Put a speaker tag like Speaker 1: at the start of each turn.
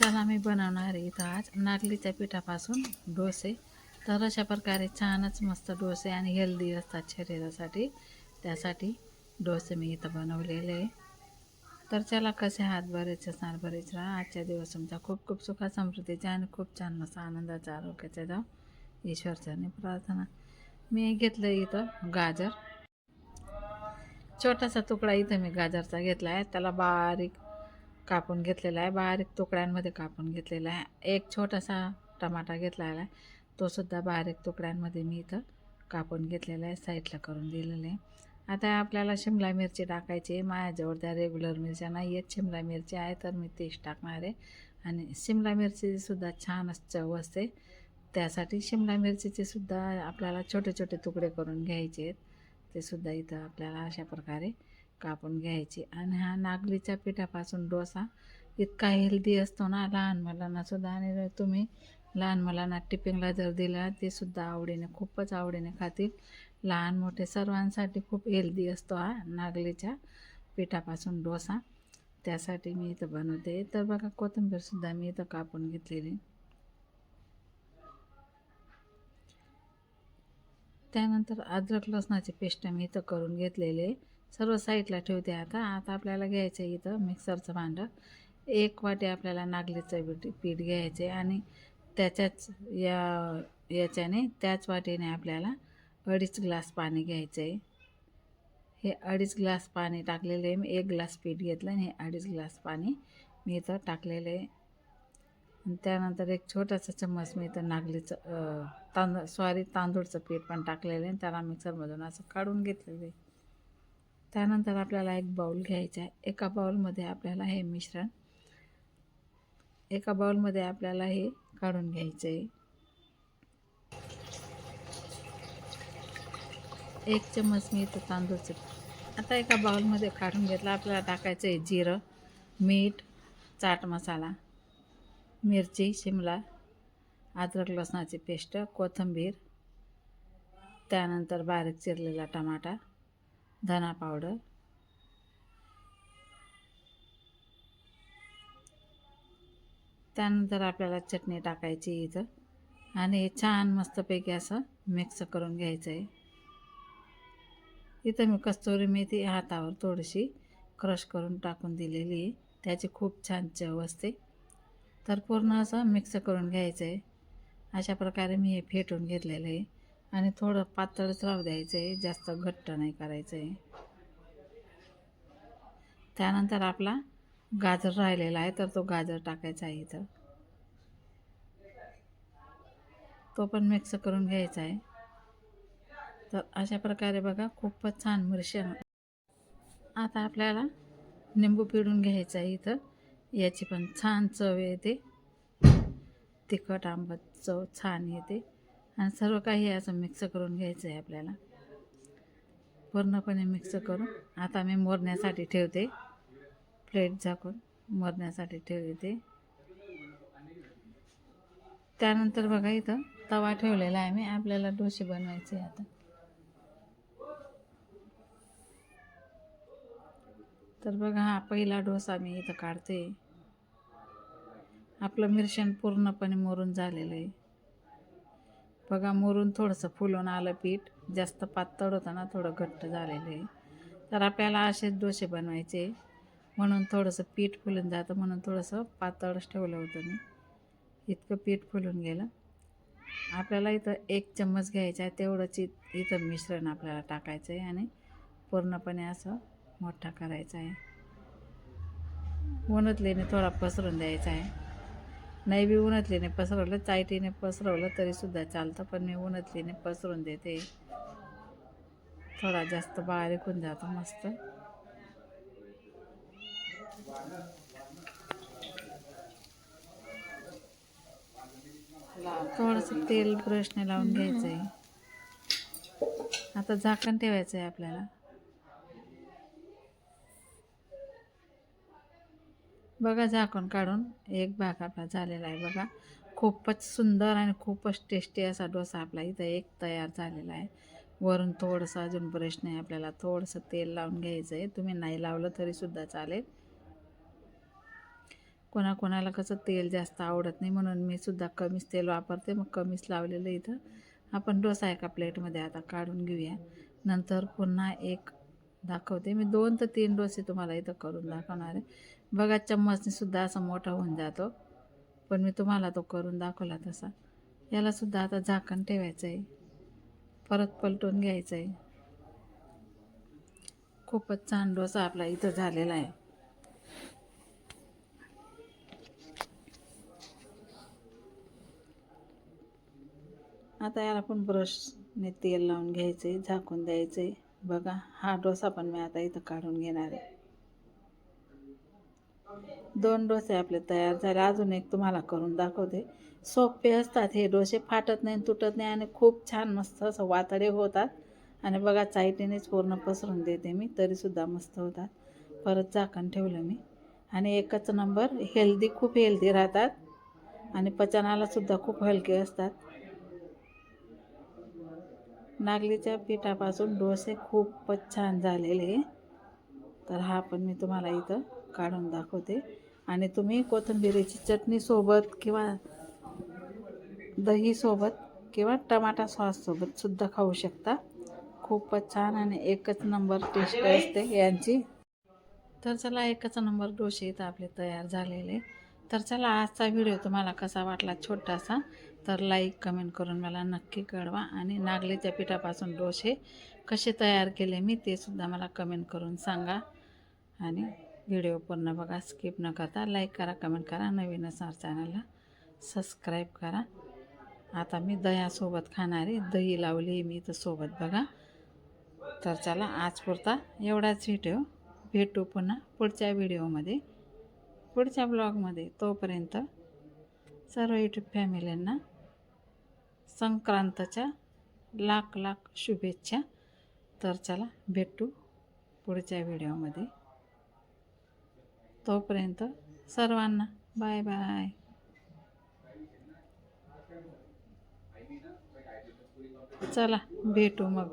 Speaker 1: चला मी बनवणार आहे इथं आज नागलीच्या पिठापासून डोसे. तर अशा प्रकारे छानच मस्त डोसे आणि हेल्दी असतात शरीरासाठी. त्यासाठी डोसे मी इथं बनवलेले आहे. तर चला कसे हात बरेच असणार बरेच राहा. आजच्या दिवस तुमचा खूप खूप सुखा समृद्धीचा आणि खूप छान मस्त आनंदाचा आरोग्याचा जाव ईश्वरचरणी प्रार्थना. मी घेतलं इथं गाजर. छोटासा तुकडा इथं मी गाजरचा घेतला आहे त्याला बारीक कापून घेतलेला आहे. बारीक तुकड्यांमध्ये कापून घेतलेला आहे. एक छोटासा टमाटा घेतलेला आहे. तो सुद्धा बारीक तुकड्यांमध्ये मी इथं कापून घेतलेला आहे. साईडला करून दिलेलं आहे. आता आपल्याला शिमला मिरची टाकायची आहे. माझ्याजवळ त्या रेग्युलर मिरच्या नाही आहेत. शिमला मिरची आहे तर मी तेच टाकणार आहे. आणि शिमला मिरचीसुद्धा छानच चव असते. त्यासाठी शिमला मिरचीचे सुद्धा आपल्याला छोटे छोटे तुकडे करून घ्यायचे आहेत. ते सुद्धा इथं आपल्याला अशा प्रकारे कापून घ्यायची. आणि हा नागलीच्या पिठापासून डोसा इतका हेल्दी असतो ना लहान मुलांना सुद्धा. आणि तुम्ही लहान मुलांना टिफिनला जर दिला ते सुद्धा आवडीने खूपच आवडीने खातील. लहान मोठे सर्वांसाठी खूप हेल्दी असतो हा नागलीच्या पिठापासून डोसा. त्यासाठी मी इथं बनवते. तर बघा कोथिंबीरसुद्धा मी इथं कापून घेतलेली. त्यानंतर अद्रक लसणाची पेस्ट मी इथं करून घेतलेले. सर्व साईडला ठेवते आता. आता आपल्याला घ्यायचं आहे इथं मिक्सरचं भांडं. एक वाटी आपल्याला नागलीचं पीठ पीठ घ्यायचे आणि त्याच्याच या याच्याने त्याच वाटीने आपल्याला अडीच ग्लास पाणी घ्यायचं आहे हे अडीच ग्लास पाणी टाकलेलं आहे. मी एक ग्लास पीठ घेतलं आणि हे अडीच ग्लास पाणी मी इथं टाकलेलं आहे. आणि त्यानंतर एक छोटासा चम्मच मी इथं नागलीचं तांदूळ सॉरी तांदूळचं पीठ पण टाकलेलं आहे. त्याला मिक्सरमधून असं काढून घेतलेलं आहे. त्यानंतर आपल्याला एक बाऊल घ्यायचा आहे. एका बाऊलमध्ये आपल्याला हे मिश्रण एका बाऊलमध्ये आपल्याला हे काढून घ्यायचं आहे एक चम्मच मी इथं तांदूळचं आता एका बाऊलमध्ये काढून घेतलं आपल्याला टाकायचं आहे जिरं मीठ चाट मसाला मिरची शिमला अद्रक लसणाची पेस्ट कोथिंबीर त्यानंतर बारीक चिरलेला टमाटा धना पावडर. त्यानंतर आपल्याला चटणी टाकायची इथं. आणि हे छान मस्तपैकी असं मिक्स करून घ्यायचं आहे इथं मी कस्तुरी मेथी हातावर थोडीशी क्रश करून टाकून दिलेली आहे. त्याची खूप छान चव असते. तर पूर्ण असं मिक्स करून घ्यायचं आहे अशा प्रकारे मी हे फेटून घेतलेलं आहे. आणि थोडं पातळच राहू द्यायचं आहे जास्त घट्ट नाही करायचं आहे त्यानंतर आपला गाजर राहिलेला आहे तर तो गाजर टाकायचा आहे इथं. तो पण मिक्स करून घ्यायचा आहे. तर अशा प्रकारे बघा खूपच छान मिरच्या आता आपल्याला निंबू पिळून घ्यायचं आहे इथं. याची पण छान चव येते. तिखट आंबट चव छान येते. आणि सर्व काही असं मिक्स करून घ्यायचं आहे आपल्याला. पूर्णपणे मिक्स करून. आता मी मोरण्यासाठी ठेवते. प्लेट झाकून मोरण्यासाठी ठेवते. त्यानंतर बघा इथं तवा ठेवलेला आहे मी. आपल्याला डोसे बनवायचे आता. तर बघा हा पहिला डोसा मी इथं काढते. आपलं मिरशन पूर्णपणे मोरून झालेलं आहे. बघा मोरून थोडंसं फुलून आलं पीठ. जास्त पातळ होतं ना थोडं घट्ट झालेलं आहे. तर आपल्याला असेच डोसे बनवायचे. म्हणून थोडंसं पीठ फुलून जातं. म्हणून थोडंसं पातळच ठेवलं होतं मी. इतकं पीठ फुलून गेलं. आपल्याला इथं एक चम्मच घ्यायचा आहे. तेवढंच इत इथं मिश्रण आपल्याला टाकायचं आहे आणि पूर्णपणे असं मोठा करायचा आहे. उन्हातलीने थोडा पसरून द्यायचा आहे. नाही बी उन्हातलीने पसरवलं. चायटीने पसरवलं तरीसुद्धा चालतं पण मी उन्हातलीने पसरून देते. थोडा जास्त बारीक होऊन जातो मस्त. थोडंसं तेल ब्रशने लावून घ्यायचं आहे आता झाकण ठेवायचं आहे आपल्याला. बघा झाकण काढून एक भाग आपला झालेला आहे बघा. खूपच सुंदर आणि खूपच टेस्टी असा डोसा आपला इथं एक तयार झालेला आहे. वरून थोडंसं अजून ब्रश नाही आपल्याला थोडंसं तेल लावून घ्यायचं आहे तुम्ही नाही लावलं तरीसुद्धा चालेल. कोणाकोणाला कसं तेल जास्त आवडत नाही म्हणून मी सुद्धा कमीच तेल वापरते मग कमीच लावलेलं इथं. आपण डोसा एका प्लेटमध्ये आता काढून घेऊया. नंतर पुन्हा एक दाखवते. मी दोन ते तीन डोसे तुम्हाला इथं करून दाखवणार आहे. बघा चम्मचने सुद्धा असा मोठा होऊन जातो. पण मी तुम्हाला तो करून दाखवला तसा. यालासुद्धा आता झाकण ठेवायचं आहे परत पलटून घ्यायचं आहे खूपच छान डोसा आपला इथं झालेला आहे. आता याला पण ब्रशने तेल लावून घ्यायचं आहे झाकून द्यायचं आहे बघा हा डोसा पण मी आता इथं काढून घेणार आहे. दोन डोसे आपले तयार झाले. अजून एक तुम्हाला करून दाखवते. सोपे असतात. हे डोसे फाटत नाही तुटत नाही आणि खूप छान मस्त असं वातडे होतात. आणि बघा चायटीनेच पूर्ण पसरून देते मी तरीसुद्धा मस्त होतात. परत झाकण ठेवलं मी. आणि एकच नंबर हेल्दी खूप हेल्दी राहतात. आणि पचनालासुद्धा खूप हलके असतात. नागलीच्या पिठापासून डोसे खूपच छान झालेले. तर हा पण मी तुम्हाला इथं काढून दाखवते. आणि तुम्ही कोथिंबिरीची चटणीसोबत किंवा दहीसोबत किंवा टमाटा सॉससोबत सुद्धा खाऊ शकता. खूपच छान आणि एकच नंबर टेस्ट असते यांची. तर चला एकच नंबर डोसे इथं आपले तयार झालेले. तर चला आजचा व्हिडिओ तुम्हाला कसा वाटला छोटासा तर लाईक कमेंट करून मला नक्की कळवा. आणि नागलीच्या पिठापासून डोसे कसे तयार केले मी ते सुद्धा मला कमेंट करून सांगा. आणि व्हिडिओ पूर्ण बघा स्किप न करता लाईक करा कमेंट करा. नवीन असणार चॅनलला सबस्क्राईब करा. आता मी दह्यासोबत खाणारी दही लावली मी तर सोबत बघा. तर चला आज पुरता एवढाच व्हिडिओ भेटू पुन्हा पुढच्या व्हिडिओमध्ये पुढच्या ब्लॉगमध्ये तोपर्यंत सर्व यूट्यूब फॅमिलींना संक्रांतच्या लाख लाख शुभेच्छा. तर चला भेटू पुढच्या व्हिडिओमध्ये तोपर्यंत सर्वांना बाय बाय. चला भेटू मग.